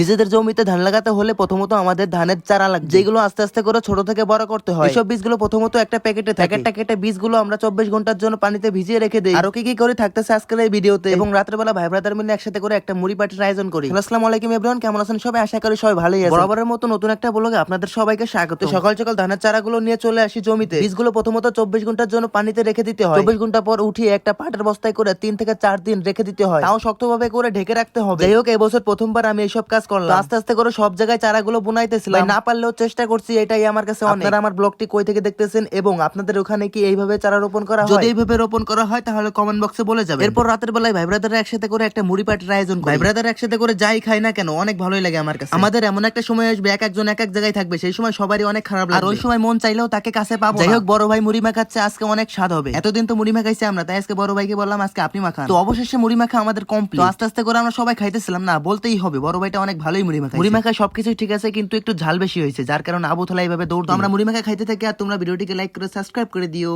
নিজেদের জমিতে ধান লাগাতে হলে প্রথমত আমাদের ধানের চারা লাগবে। যেগুলো আস্তে আস্তে করে ছোট থেকে বড় করতে হয়। এসব বীজগুলো প্রথমত একটা প্যাকেটে থাকে। প্যাকেটটা কেটে বীজগুলো আমরা চব্বিশ ঘণ্টার জন্য পানিতে ভিজিয়ে রেখে দিই। আরও কি কি করে থাকতেছে আজকের এই ভিডিওতে? এবং রাতের বেলা ভাই ব্রাদার মিলে একসাথে করে একটা মুড়ি পার্টির আয়োজন করি। আসসালামু আলাইকুম এভরিওয়ান কেমন আছেন সবাই? আশা করি সবাই ভালোই আছে বরাবরের মতো নতুন একটা ব্লগে আপনাদের সবাইকে স্বাগত। সকাল সকাল ধানের চারাগুলো নিয়ে চলে আসি জমিতে। বীজগুলো প্রথমত চব্বিশ ঘণ্টার জন্য পানিতে রেখে দিতে হয়। চব্বিশ ঘণ্টা পর উঠিয়ে একটা পাটের বস্তায় করে তিন থেকে চার দিন রেখে দিতে হয়। তাও শক্তভাবে করে ঢেকে রাখতে হবে। যাই হোক এবছর প্রথমবার আমি এইসব কাজ করলাম। আস্তে আস্তে করে সব জায়গায় চারাগুলো বুনাইতেছিলাম। না পারলেও চেষ্টা করছি এটাই আমার কাছে আপনারা আমার ব্লগটি কই থেকে দেখতেছেন এবং আপনাদের ওখানে কি এইভাবে চারা রোপণ করা হয়? যদি এইভাবে রোপণ করা হয় তাহলে কমেন্ট বক্সে বলে যাবে এরপর রাতের বেলায় ভাই ব্রাদার একসাথে করে একটা মুড়ি পাটির আয়োজন করি। ভাই ব্রাদার একসাথে করে যাই খাই না কেন অনেক ভালোই লাগে আমার কাছে। আমাদের এমন একটা সময় আসবে এক একজন এক এক জায়গায় থাকবে সেই সময় সবারই অনেক খারাপ লাগে আর ওই সময় মন চাইলেও তাকে কাছে পাবো যাই হোক বড় ভাই মুড়ি মাখাচ্ছে আজকে অনেক স্বাদ হবে। এতদিন তো মুড়ি মাখাইছি আমরা তাই আজকে বড় ভাইকে বললাম আজকে আপনি মাখান। তো অবশেষে মুড়ি মাখা আমাদের কমপ্লিট আস্তে আস্তে করে আমরা সবাই খাইতেছিলাম না বলতেই হবে বড় ভাইটা অনেক ভালোই মুড়ি মাখা মুড়ি মাখা সবকিছুই ঠিক আছে কিন্তু একটু ঝাল বেশি হয়েছে যার কারণে আবু থালা এইভাবে দৌড় তো আমরা মুড়ি মাখা খাইতে থাকি আর তোমরা ভিডিওটিকে লাইক করে সাবস্ক্রাইব করে দিও।